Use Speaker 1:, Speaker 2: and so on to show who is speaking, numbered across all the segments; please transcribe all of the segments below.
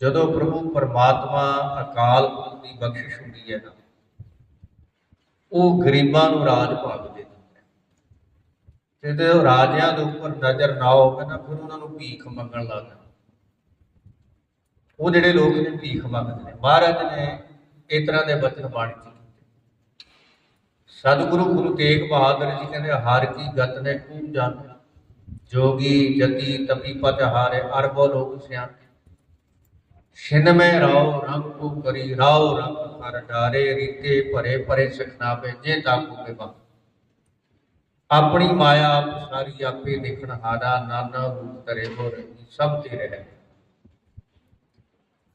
Speaker 1: ਜਦੋਂ ਪ੍ਰਭੂ ਪਰਮਾਤਮਾ ਅਕਾਲ ਪੁਰਖ ਦੀ ਬਖਸ਼ਿਸ਼ ਹੁੰਦੀ ਹੈ ਨਾ, ਉਹ ਗਰੀਬਾਂ ਨੂੰ ਰਾਜ ਭਾਗ ਦੇ ਦਿੰਦਾ ਹੈ। ਤੇ ਰਾਜਿਆਂ ਦੇ ਉੱਪਰ ਨਜ਼ਰ ਨਾ ਹੋਵੇ ਨਾ, ਫਿਰ ਉਹਨਾਂ ਨੂੰ ਭੀਖ ਮੰਗਣ ਲੱਗ ਉਹ ਜਿਹੜੇ ਲੋਕ ਨੇ, ਭੀਖ ਮੰਗਦੇ ਨੇ। ਮਹਾਰਾਜ ਨੇ ਇਸ ਤਰ੍ਹਾਂ ਦੇ ਬਚਨ ਬਾਣੀ ਚ ਕੀਤੇ। ਸਤਿਗੁਰੂ ਗੁਰੂ ਤੇਗ ਬਹਾਦਰ ਜੀ ਕਹਿੰਦੇ, ਹਰ ਕੀ ਗਤ ਨੇ ਖੂਬ ਜਾਣੇ ਜੋਗੀ ਜਤੀ ਤਪੀ ਪਤ ਹਾਰੇ, ਅਰਬੋ ਲੋਕ ਸਿਆਣੇ ਛਿਨ ਮੈਂ ਰਾਉ ਰੰਗ ਕੋ ਕਰੀ ਰਾਉ ਰੰਗ ਕਰ ਡਾਰੇ ਰੀਤੇ ਭਰੇ ਭਰੇ ਸਖਨਾਵੇ ਜੇ ਤਾਕੂ ਕੇ ਬਾ ਆਪਣੀ ਮਾਇਆ ਆਪ ਸਾਰੀ ਆਪੇ ਦੇਖਣ ਹਾਰਾ, ਨਾਨਾ ਰੂਪ ਤਰੇ ਹੋ ਰਹੀ, ਸਭ ਤੇ ਰਹਿ।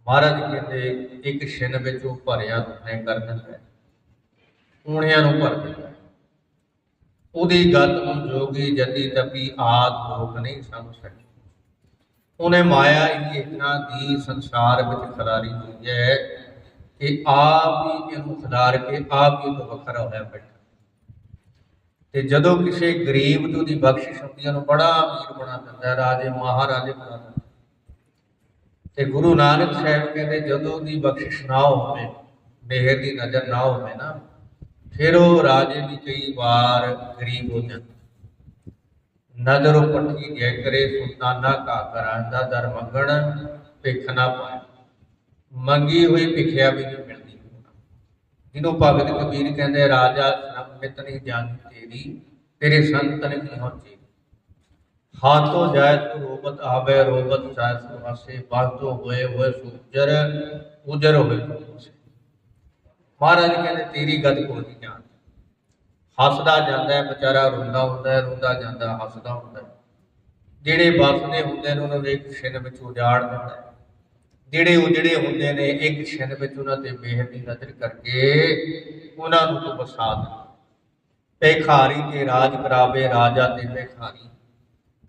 Speaker 1: ਮਹਾਰਾਜ ਕਹਿੰਦੇ, ਇੱਕ ਛਿਨ ਵਿੱਚ ਉਹ ਭਰਿਆ ਦੁਨੇ ਕਰ ਦਿੰਦਾ ਊਣਿਆਂ ਨੂੰ ਭਰ ਦਿੰਦਾ ਹੈ। ਉਹਦੀ ਗੱਲ ਨੂੰ ਜੋਗੀ ਜਤੀ ਤਪੀ ਆਦ ਲੋਕ ਨਹੀਂ ਸਮਝ ਸਕੇ। ਉਹਨੇ ਮਾਇਆ ਇੰਨੀ ਇਤਨਾ ਦੀ ਸੰਸਾਰ ਵਿੱਚ ਖਿਲਾਰੀ ਹੋਈ ਹੈ ਕਿ ਆਪ ਹੀ ਇਹਨੂੰ ਖਿਲਾਰ ਕੇ ਆਪ ਹੀ ਤੋਂ ਵੱਖਰਾ ਹੋਇਆ ਬੈਠਾ। ਤੇ ਜਦੋਂ ਕਿਸੇ ਗਰੀਬ ਤੋਂ ਦੀ ਬਖਸ਼ਿਸ਼ ਹੁੰਦੀ ਹੈ, ਉਹਨੂੰ ਬੜਾ ਅਮੀਰ ਬਣਾ ਦਿੰਦਾ ਰਾਜੇ, ਮਹਾਰਾਜੇ ਬਣਾ ਦਿੰਦਾ ਤੇ ਗੁਰੂ ਨਾਨਕ ਸਾਹਿਬ ਕਹਿੰਦੇ, ਜਦੋਂ ਦੀ ਬਖਸ਼ਿਸ਼ ਨਾ ਹੋਵੇ, ਮਿਹਰ ਦੀ ਨਜ਼ਰ ਨਾ ਹੋਵੇ ਨਾ, ਫਿਰ ਉਹ ਰਾਜੇ ਵੀ ਕਈ ਵਾਰ ਗਰੀਬ ਹੋ ਜਾਂਦਾ ਨਜ਼ਰੋਂ ਪੱਠੀ ਜੈ ਕਰੇ ਸੁਲਤਾਨਾ ਕਾ ਕਰਾਂਦਾ ਦਰ ਮੰਗਣ, ਭਿੱਖ ਨਾ ਪਾਏ। ਮੰਗੀ ਹੋਈ ਭਿਖਿਆ ਵੀ ਨਹੀਂ ਮਿਲਦੀ। ਜਿਹਨੂੰ ਭਗਤ ਕਬੀਰ ਕਹਿੰਦੇ, ਰਾਜਾ ਸੰਮਿਤ ਨਹੀਂ ਜਾਣੀ ਤੇਰੀ, ਤੇਰੇ ਸੰਤਨ ਕੀ ਹੋਚੀ ਹਾਥੋਂ ਜਾਇ ਤੋ ਰੋਬਤ, ਆਵੇ ਰੋਬਤ ਚਾਇ ਸੋ ਹਸੇ। ਬਾਤੋ ਹੋਏ ਹੋਏ ਸੁਜਰ ਉਜਰ ਹੋਏ ਮਹਾਰਾਜ ਕਹਿੰਦੇ, ਤੇਰੀ ਗਤ ਕੋਈ ਨਹੀਂ ਜਾਣਦਾ। ਹੱਸਦਾ ਜਾਂਦਾ ਹੈ, ਵਿਚਾਰਾ ਰੋਂਦਾ ਹੁੰਦਾ ਹੈ, ਰੋਂਦਾ ਜਾਂਦਾ, ਹੱਸਦਾ ਹੁੰਦਾ ਹੈ। ਜਿਹੜੇ ਵਸਦੇ ਹੁੰਦੇ ਨੇ, ਉਹਨਾਂ ਨੂੰ ਇੱਕ ਛਿਨ ਵਿੱਚ ਉਜਾੜ ਦਿੰਦਾ ਹੈ। ਜਿਹੜੇ ਉਜੜੇ ਹੁੰਦੇ ਨੇ, ਇੱਕ ਛਿਨ ਵਿੱਚ ਉਹਨਾਂ ਤੇ ਮਿਹਰ ਦੀ ਨਜ਼ਰ ਕਰਕੇ ਉਹਨਾਂ ਨੂੰ ਤੋਂ ਵਸਾ ਦਿੰਦਾ ਭੇਖਾਰੀ ਤੇ ਰਾਜ ਕਰਾਵੇ, ਰਾਜਾ ਤੇ ਭਿਖਾਰੀ।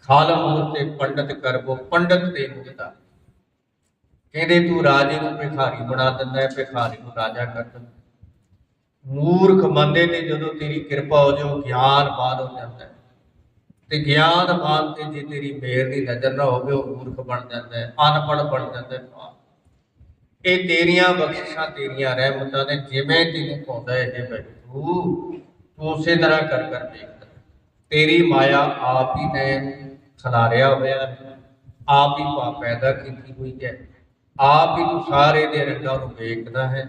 Speaker 1: ਖਾਲ ਮੂਰ ਤੇ ਪੰਡਤ ਕਰਵੋ, ਪੰਡਤ ਤੇ ਮੁਕਤਾ। ਕਹਿੰਦੇ ਤੂੰ ਰਾਜੇ ਨੂੰ ਭਿਖਾਰੀ ਬਣਾ ਦਿੰਦਾ ਹੈ, ਭਿਖਾਰੀ ਨੂੰ ਰਾਜਾ ਕਰ ਦਿੰਦਾ ਮੂਰਖ ਮੰਦੇ ਨੇ ਜਦੋਂ ਤੇਰੀ ਕਿਰਪਾ ਹੋ ਜਾਓ ਗਿਆਨ ਬਾਨ ਹੋ ਜਾਂਦਾ ਹੈ। ਤੇ ਗਿਆਨ ਬਾਨ ਤੇ ਜੇ ਤੇਰੀ ਮਿਹਰ ਦੀ ਨਜ਼ਰ ਨਾ ਹੋਵੇ, ਉਹ ਮੂਰਖ ਬਣ ਜਾਂਦਾ ਹੈ, ਅਨਪੜ੍ਹ ਬਣ ਜਾਂਦਾ ਹੈ। ਇਹ ਤੇਰੀਆਂ ਬਖਸ਼ਿਸ਼ਾਂ, ਤੇਰੀਆਂ ਰਹਿਮਤਾਂ ਨੇ, ਜਿਵੇਂ ਤੈਨੂੰ ਪਾਉਂਦਾ ਹੈ, ਇਹ ਬੈਠੂ ਤੂੰ ਉਸੇ ਤਰ੍ਹਾਂ ਕਰ ਕਰ ਦੇਖਦਾ ਤੇਰੀ ਮਾਇਆ ਆਪ ਹੀ ਨੇ ਖਿਲਾਰਿਆ ਹੋਇਆ ਹੈ, ਆਪ ਹੀ ਪਾ ਪੈਦਾ ਕੀਤੀ ਹੋਈ ਹੈ। ਆਪ ਹੀ ਤੂੰ ਸਾਰੇ ਦੇ ਰੰਗਾਂ ਨੂੰ ਵੇਖਦਾ ਹੈ।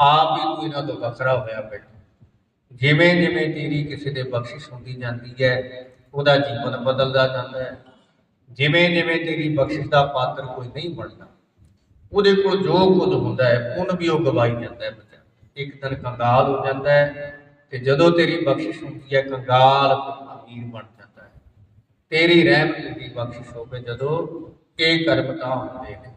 Speaker 1: ਆਪ ਹੀ ਤੂੰ ਇਹਨਾਂ ਤੋਂ ਵੱਖਰਾ ਹੋਇਆ ਬੈਠਾ। ਜਿਵੇਂ ਜਿਵੇਂ ਤੇਰੀ ਕਿਸੇ ਦੇ ਬਖਸ਼ਿਸ਼ ਹੁੰਦੀ ਜਾਂਦੀ ਹੈ, ਉਹਦਾ ਜੀਵਨ ਬਦਲਦਾ ਜਾਂਦਾ ਹੈ। ਜਿਵੇਂ ਜਿਵੇਂ ਤੇਰੀ ਬਖਸ਼ਿਸ਼ ਦਾ ਪਾਤਰ ਕੋਈ ਨਹੀਂ ਬਣਦਾ, ਉਹਦੇ ਕੋਲ ਜੋ ਕੁਝ ਹੁੰਦਾ ਹੈ, ਪੁੰਨ ਵੀ ਉਹ ਗਵਾਈ ਜਾਂਦਾ ਹੈ ਬੱਚਾ। ਇੱਕ ਦਿਨ ਕੰਗਾਲ ਹੋ ਜਾਂਦਾ ਹੈ ਤੇ ਜਦੋਂ ਤੇਰੀ ਬਖਸ਼ਿਸ਼ ਹੁੰਦੀ ਹੈ, ਕੰਗਾਲ ਅਮੀਰ ਬਣ ਜਾਂਦਾ ਹੈ। ਤੇਰੀ ਰਹਿਮਤ ਦੀ ਬਖਸ਼ਿਸ਼ ਹੋਵੇ ਜਦੋਂ ਇਹ ਕਰਮ ਤਾਂ ਹੁੰਦੇ ਨੇ।